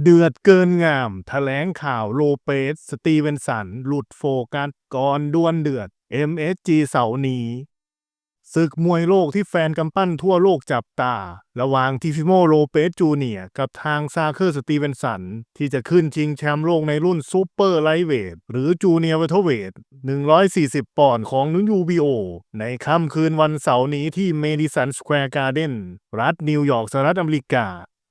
เดือดเกินงามแถลงข่าวโลเปส สตีเวนสัน หลุดโฟกัสก่อนดวลเดือด MSG เสาร์นี้ศึกมวยโลกที่แฟนกำปั้นทั่วโลกจับตา ระหว่างทิฟิโมโลเปสจูเนียกับทางซาเคอร์สตีเวนสัน ที่จะขึ้นชิงแชมป์โลกในรุ่นซูเปอร์ไลท์เวท หรือจูเนียร์เวทเวท 140 ปอนด์ของนุนยูบีโอ ในค่ำคืนวันเสาร์นี้ที่เมดิสันสแควร์การ์เดนรัฐนิวยอร์กสหรัฐอเมริกา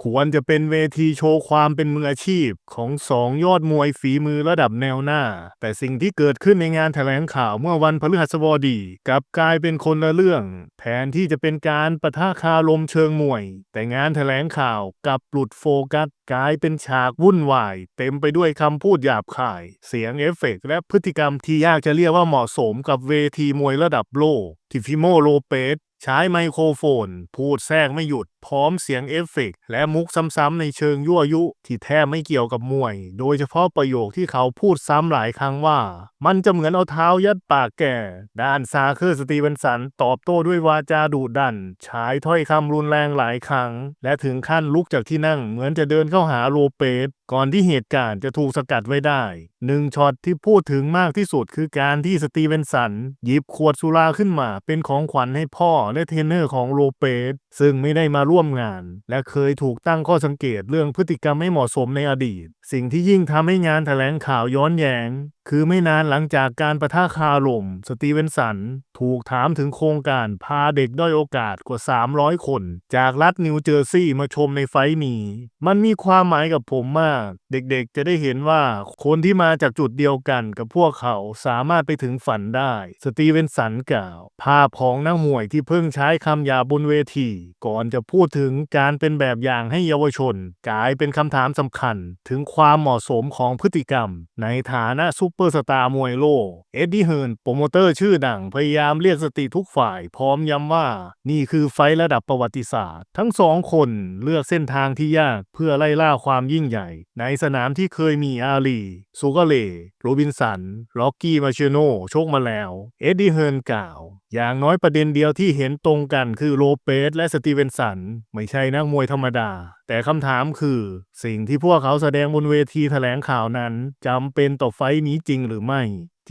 ควรจะเป็นเวทีโชว์ความเป็นมืออาชีพของสองยอดมวยฝีมือระดับแนวหน้า แต่สิ่งที่เกิดขึ้นในงานแถลงข่าวเมื่อวันพฤหัสบดีกลับกลายเป็นคนละเรื่อง แทนที่จะเป็นการประทะคารมเชิงมวย แต่งานแถลงข่าวกลับหลุดโฟกัสกลายเป็นฉากวุ่นวาย เต็มไปด้วยคำพูดหยาบคาย เสียงเอฟเฟกต์และพฤติกรรมที่ยากจะเรียกว่าเหมาะสมกับเวทีมวยระดับโลกที่ฟิโมโลเปส ใช้ไมโครโฟน พูดแทรกไม่หยุด พร้อมเสียงเอฟเฟกต์และมุกซ้ำๆในเชิงยั่วยุ ที่แทบไม่เกี่ยวกับมวย โดยเฉพาะประโยคที่เขาพูดซ้ำหลายครั้งว่า มันจะเหมือนเอาเท้ายัดปากแก่ ด้านซาเคอร์สตีเวนสัน ตอบโต้ด้วยวาจาดุดันใช้ถ้อยคำรุนแรงหลายครั้ง และถึงขั้นลุกจากที่นั่งเหมือนจะเดินเข้าหาโลเปส ก่อนที่เหตุการณ์จะถูกสกัดไว้ได้หนึ่งช็อตที่พูดถึงมากที่สุดคือการที่สตีเวนสัน หยิบขวดสุราขึ้นมา เป็นของขวัญให้พ่อและเทรนเนอร์ของโลเปสซึ่งไม่ได้มาร่วมงาน และเคยถูกตั้งข้อสังเกตเรื่องพฤติกรรมไม่เหมาะสมในอดีต สิ่งที่ยิ่งทำให้งานแถลงข่าวย้อนแยง คือไม่นานหลังจากการประท่าคารมสตีเวนสัน ถูกถามถึงโครงการพาเด็กด้อยโอกาสกว่า 300 คน จากรัฐนิวเจอร์ซีย์มาชมในไฟนี้ มันมีความหมายกับผมมาก เด็กๆจะได้เห็นว่าคนที่มาจากจุดเดียวกันกับพวกเขาสามารถไปถึงฝันได้ สตีเวนสันกล่าว ภาพของนักมวยที่เพิ่งใช้คำหยาบบนเวที ก่อนจะพูดถึงการเป็นแบบอย่างให้เยาวชน กลายเป็นคำถามสำคัญ ถึงความเหมาะสมของพฤติกรรม ในฐานะซูเปอร์สตาร์มวยโลก เอ็ดดี้เฮิร์นโปรโมเตอร์ชื่อดังพยายามเรียกสติทุกฝ่ายพร้อมย้ำว่า นี่คือไฟระดับประวัติศาสตร์ ทั้งสองคนเลือกเส้นทางที่ยากเพื่อไล่ล่าความยิ่งใหญ่ ในสนามที่เคยมีอาลีซูกาเลโรบินสัน ล็อกกี้มาเชโนโชคมาแล้ว เอ็ดดี้เฮิร์นกล่าว อย่างน้อยประเด็นเดียวที่เห็นตรงกันคือโลเปสและสตีเวนสัน ไม่ใช่นักมวยธรรมดา แต่คำถามคือ สิ่งที่พวกเขาแสดงบนเวทีแถลงข่าวนั้นจำเป็นต่อไฟนี้จริงหรือไม่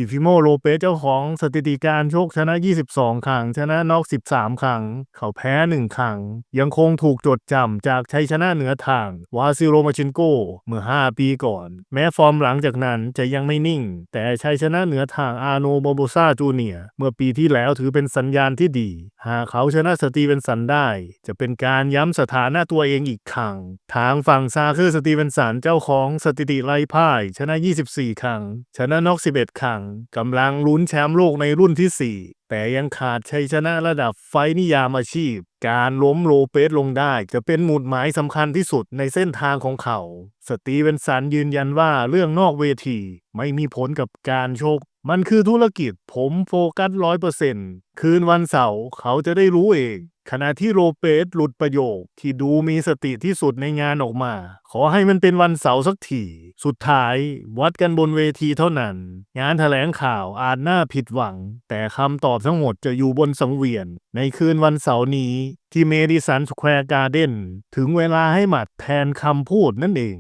ทิฟิโมโลเปสเจ้าของสถิติการชกชนะ 22 ครั้ง ชนะน็อก 13 ครั้ง เขาแพ้ 1 ครั้ง ยังคงถูกจดจำจากชัยชนะเหนือทางวาซิโรมาชินโกเมื่อ 5 ปีก่อน แม้ฟอร์มหลังจากนั้นจะยังไม่นิ่ง แต่ชัยชนะเหนือทางอาโนโบโบซาจูเนียเมื่อปีที่แล้วถือเป็นสัญญาณที่ดี หากเขาชนะสตีเวนสันได้ จะเป็นการย้ำสถานะตัวเองอีกครั้ง ทางฝั่งซาคือสตีเวนสันเจ้าของสถิติไล่พ่ายชนะ 24 ครั้ง ชนะน็อก 11 ครั้งกำลังลุ้นแชมป์โลกในรุ่นที่ 4 แต่ยังขาดชัยชนะระดับไฟนิยามอาชีพ การล้มโลเปสลงได้จะเป็นหมุดหมายสำคัญที่สุดในเส้นทางของเขา สตีเวนสันยืนยันว่าเรื่องนอกเวที ไม่มีผลกับการโชค มันคือธุรกิจผมโฟกัสร้อยเปอร์เซ็นต์คืนวันเสาร์เขาจะได้รู้เอง ขณะที่โรเปสหลุดประโยคที่ดูมีสติที่สุดในงานออกมา ขอให้มันเป็นวันเสาร์สักทีสุดท้ายวัดกันบนเวทีเท่านั้น งานแถลงข่าวอาจน่าผิดหวัง แต่คำตอบทั้งหมดจะอยู่บนสังเวียน ในคืนวันเสาร์นี้ที่เมดิสันสแควร์การ์เดนถึงเวลาให้หมัดแทนคำพูดนั่นเอง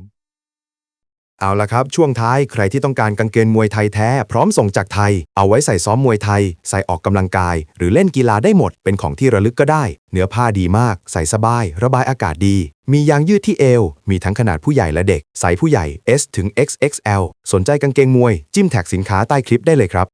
เอาละครับ ช่วงท้ายใครที่ต้องการกางเกงมวยไทยแท้ พร้อมส่งจากไทย เอาไว้ใส่ซ้อมมวยไทย ใส่ออกกำลังกาย หรือเล่นกีฬาได้หมด เป็นของที่ระลึกก็ได้ เนื้อผ้าดีมาก ใส่สบาย ระบายอากาศดี มียางยืดที่เอว มีทั้งขนาดผู้ใหญ่และเด็ก ใส่ผู้ใหญ่ S ถึง XXL สนใจกางเกงมวย จิ้มแท็กสินค้าใต้คลิปได้เลยครับ